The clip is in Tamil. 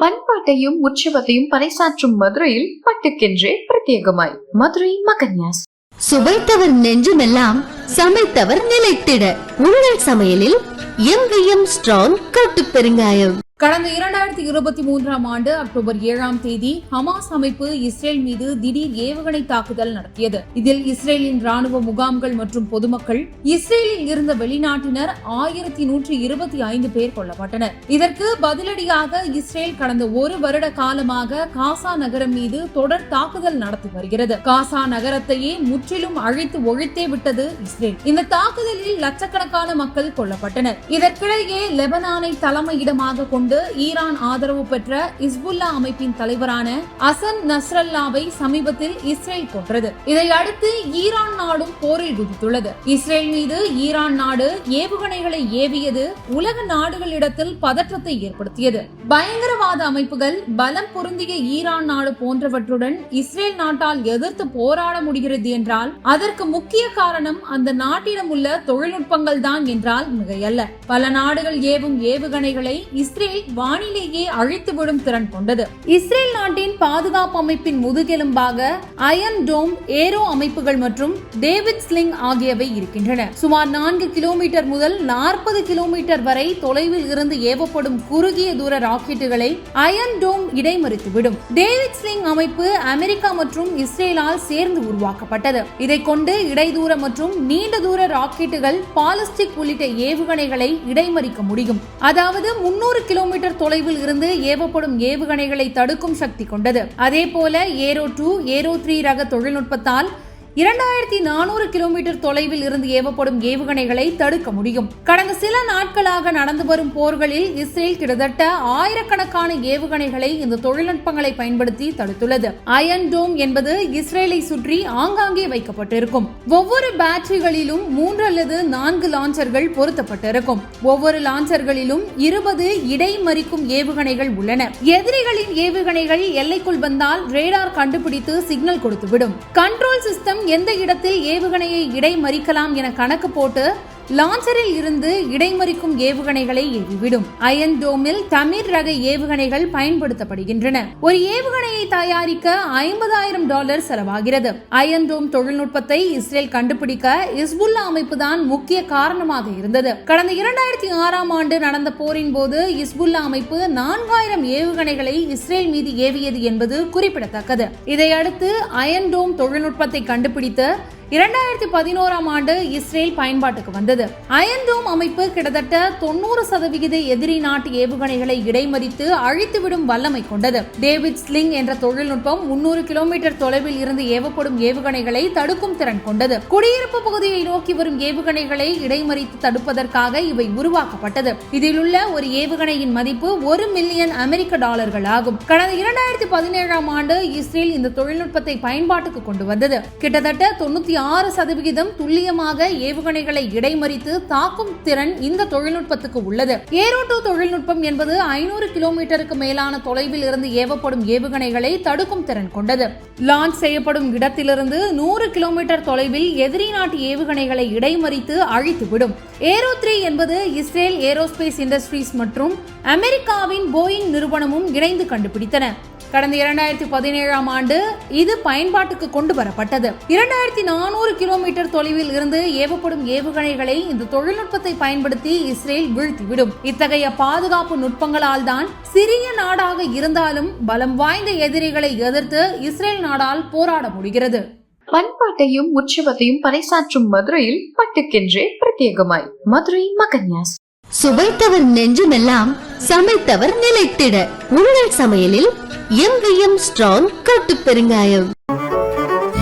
பண்பாட்டையும் உற்சவத்தையும் பறைசாற்றும் மதுரையில் பட்டுக்கென்றே பிரத்யேகமாய். மதுரை மகன்யாஸ். சுவைத்தவர் நெஞ்சுமெல்லாம் சமைத்தவர் நிலைத்திட. உங்கள் சமையலில் எம் வி எம் ஸ்ட்ராங் கட்டு பெருங்காயம். கடந்த இரண்டாயிரத்தி இருபத்தி மூன்றாம் ஆண்டு அக்டோபர் ஏழாம் தேதி ஹமாஸ் அமைப்பு இஸ்ரேல் மீது திடீர் ஏவுகணை தாக்குதல் நடத்தியது. இதில் இஸ்ரேலின் ராணுவ முகாம்கள் மற்றும் பொதுமக்கள் இஸ்ரேலில் இருந்த வெளிநாட்டினர் ஆயிரத்தி நூற்றி இருபத்தி ஐந்து பேர் கொல்லப்பட்டனர். இதற்கு பதிலடியாக இஸ்ரேல் கடந்த ஒரு வருட காலமாக காசா நகரம் மீது தொடர் தாக்குதல் நடத்தி வருகிறது. காசா நகரத்தையே முற்றிலும் அழித்து ஒழித்தே விட்டது இஸ்ரேல். இந்த தாக்குதலில் லட்சக்கணக்கான மக்கள் கொல்லப்பட்டனர். இதற்கிடையே லெபனானை தலைமையிடமாக கொண்டு ஈரான் ஆதரவு பெற்ற இஸ்புல்லா அமைப்பின் தலைவரான அசன் நஸ்ரல்லாவை சமீபத்தில் இஸ்ரேல் கொன்றது. இதையடுத்து ஈரான் நாடும் போரில் குதித்துள்ளது. இஸ்ரேல் மீது ஈரான் நாடு ஏவுகணைகளை ஏவியது உலக நாடுகளிடத்தில் பதற்றத்தை ஏற்படுத்தியது. பயங்கரவாத அமைப்புகள் பலம் பொருந்திய ஈரான் நாடு போன்றவற்றுடன் இஸ்ரேல் நாட்டால் எதிர்த்து போராட முடிகிறது என்றால் அதற்கு முக்கிய காரணம் அந்த நாட்டிடம் உள்ள தொழில்நுட்பங்கள் தான் என்றால் மிகையல்ல. பல நாடுகள் ஏவும் ஏவுகணைகளை இஸ்ரேல் வானிலேயே அழித்துவிடும் திறன் கொண்டது. இஸ்ரேல் நாட்டின் பாதுகாப்பு அமைப்பின் முதுகெலும்பாக அயன் டோம் ஏரோ அமைப்புகள் மற்றும் டேவிட் ஸ்லிங் ஆகியவை இருக்கின்றன. சுமார் நான்கு கிலோமீட்டர் முதல் நாற்பது கிலோமீட்டர் வரை தொலைவில் இருந்து ஏவப்படும் குறுகிய தூர ராக்கெட்டுகளை அயன் டோம் இடைமறித்துவிடும். டேவிட் ஸ்லிங் அமைப்பு அமெரிக்கா மற்றும் இஸ்ரேலால் சேர்ந்து உருவாக்கப்பட்டது. இதை கொண்டு இடைதூர மற்றும் நீண்ட தூர ராக்கெட்டுகள் பாலிஸ்டிக் உள்ளிட்ட ஏவுகணைகளை இடைமறிக்க முடியும். அதாவது முன்னூறு கிலோமீட்டர் தொலைவில் இருந்து ஏவப்படும் ஏவுகணைகளை தடுக்கும் சக்தி கொண்டது. அதே போல ஏரோ டூ ஏரோ த்ரீ ரக தொழில்நுட்பத்தால் இரண்டாயிரத்தி நானூறு கிலோமீட்டர் தொலைவில் இருந்து ஏவப்படும் ஏவுகணைகளை தடுக்க முடியும். கடந்த சில நாட்களாக நடந்து வரும் போர்களில் இஸ்ரேல் கிட்டத்தட்ட ஆயிரக்கணக்கான ஏவுகணைகளை இந்த தொழில்நுட்பங்களை பயன்படுத்தி தடுத்துள்ளது. அயன் டோம் என்பது இஸ்ரேலை சுற்றி ஆங்காங்கே வைக்கப்பட்டிருக்கும். ஒவ்வொரு பேட்டரிகளிலும் மூன்று அல்லது நான்கு லான்ச்சர்கள் பொருத்தப்பட்டிருக்கும். ஒவ்வொரு லான்ச்சர்களிலும் இருபது இடை மறிக்கும் ஏவுகணைகள் உள்ளன. எதிரிகளின் ஏவுகணைகள் எல்லைக்குள் வந்தால் ரேடார் கண்டுபிடித்து சிக்னல் கொடுத்துவிடும். கண்ட்ரோல் சிஸ்டம் எந்த இடத்தில் ஏவுகணையை இடை மறிக்கலாம் என கணக்கு போட்டு லான்ச்சரில் இருந்து இடைமறிக்கும் ஏவுகணைகளை ஏவிவிடும் அயன் டோமில் தமிழ் ரக ஏவுகணைகள் பயன்படுத்தப்படுகின்றன. ஒரு ஏவுகணையை தயாரிக்க ஐம்பதாயிரம் டாலர் செலவாகிறது. அயன் டோம் தொழில்நுட்பத்தை இஸ்ரேல் கண்டுபிடிக்க இஸ்புல்லா அமைப்பு தான் முக்கிய காரணமாக இருந்தது. கடந்த இரண்டாயிரத்தி ஆறாம் ஆண்டு நடந்த போரின் போது இஸ்புல்லா அமைப்பு நான்காயிரம் ஏவுகணைகளை இஸ்ரேல் மீது ஏவியது என்பது குறிப்பிடத்தக்கது. இதையடுத்து அயன் டோம் தொழில்நுட்பத்தை கண்டுபிடித்து இரண்டாயிரத்தி பதினோராம் ஆண்டு இஸ்ரேல் பயன்பாட்டுக்கு வந்தது. அயன்டோம் அமைப்பு கிட்டத்தட்ட தொண்ணூறு சதவிகித எதிரி நாட்டு ஏவுகணைகளை இடைமறித்து அழித்துவிடும் வல்லமை கொண்டது. டேவிட் ஸ்லிங் என்ற தொழில்நுட்பம் முன்னூறு கிலோமீட்டர் தொலைவில் இருந்து ஏவப்படும் ஏவுகணைகளை தடுக்கும் திறன் கொண்டது. குடியிருப்பு பகுதியை நோக்கி வரும் ஏவுகணைகளை இடைமறித்து தடுப்பதற்காக இவை உருவாக்கப்பட்டது. இதில் உள்ள ஒரு ஏவுகணையின் மதிப்பு ஒரு மில்லியன் அமெரிக்க டாலர்கள் ஆகும். கடந்த இரண்டாயிரத்தி பதினேழாம் ஆண்டு இஸ்ரேல் இந்த தொழில்நுட்பத்தை பயன்பாட்டுக்கு கொண்டு வந்தது. கிட்டத்தட்ட தொண்ணூத்தி ஆறு சதவிகிதம் துல்லியமாக ஏவுகணைகளை இடைமறித்து தாக்கும் திறன் இந்த தொழில்நுட்பத்துக்கு உள்ளது. ஏரோ டூ தொழில்நுட்பம் என்பது ஐநூறு கிலோமீட்டருக்கு மேலான தொலைவில் இருந்து ஏவப்படும் ஏவுகணைகளை தடுக்கும் திறன் கொண்டது. லான்ச் செய்யப்படும் இடத்திலிருந்து நூறு கிலோமீட்டர் தொலைவில் எதிரி நாட்டு ஏவுகணைகளை இடைமறித்து அழித்துவிடும். ஏரோ த்ரீ என்பது இஸ்ரேல் ஏரோஸ்பேஸ் இண்டஸ்ட்ரீஸ் மற்றும் அமெரிக்காவின் போயிங் நிறுவனமும் இணைந்து கண்டுபிடித்தன. கடந்த இரண்டாயிரத்தி பதினேழாம் ஆண்டு இது பயன்பாட்டுக்கு கொண்டு வரப்பட்டது. இரண்டாயிரத்தி நானூறு கிலோமீட்டர் தொலைவில் இருந்து ஏவப்படும் ஏவுகணைகளை இந்த தொழில்நுட்பத்தை பயன்படுத்தி இஸ்ரேல் வீழ்த்திவிடும். இத்தகைய பாதுகாப்பு நுட்பங்களால் தான் சிறிய நாடாக இருந்தாலும் பலம் வாய்ந்த எதிரிகளை எதிர்த்து இஸ்ரேல் நாடால் போராட முடிகிறது. பண்பாட்டையும் உற்சவத்தையும் பறைசாற்றும் மதுரையில் பட்டுக்கென்றே பிரத்யேகமாய். மதுரை மகன்யாஸ். சுவைத்தவர் நெஞ்சுமெல்லாம் சமைத்தவர் நிலைத்திட. உங்கள் சமையலில் எம் ஸ்ட்ராங் கட்டு பெருங்காயம்.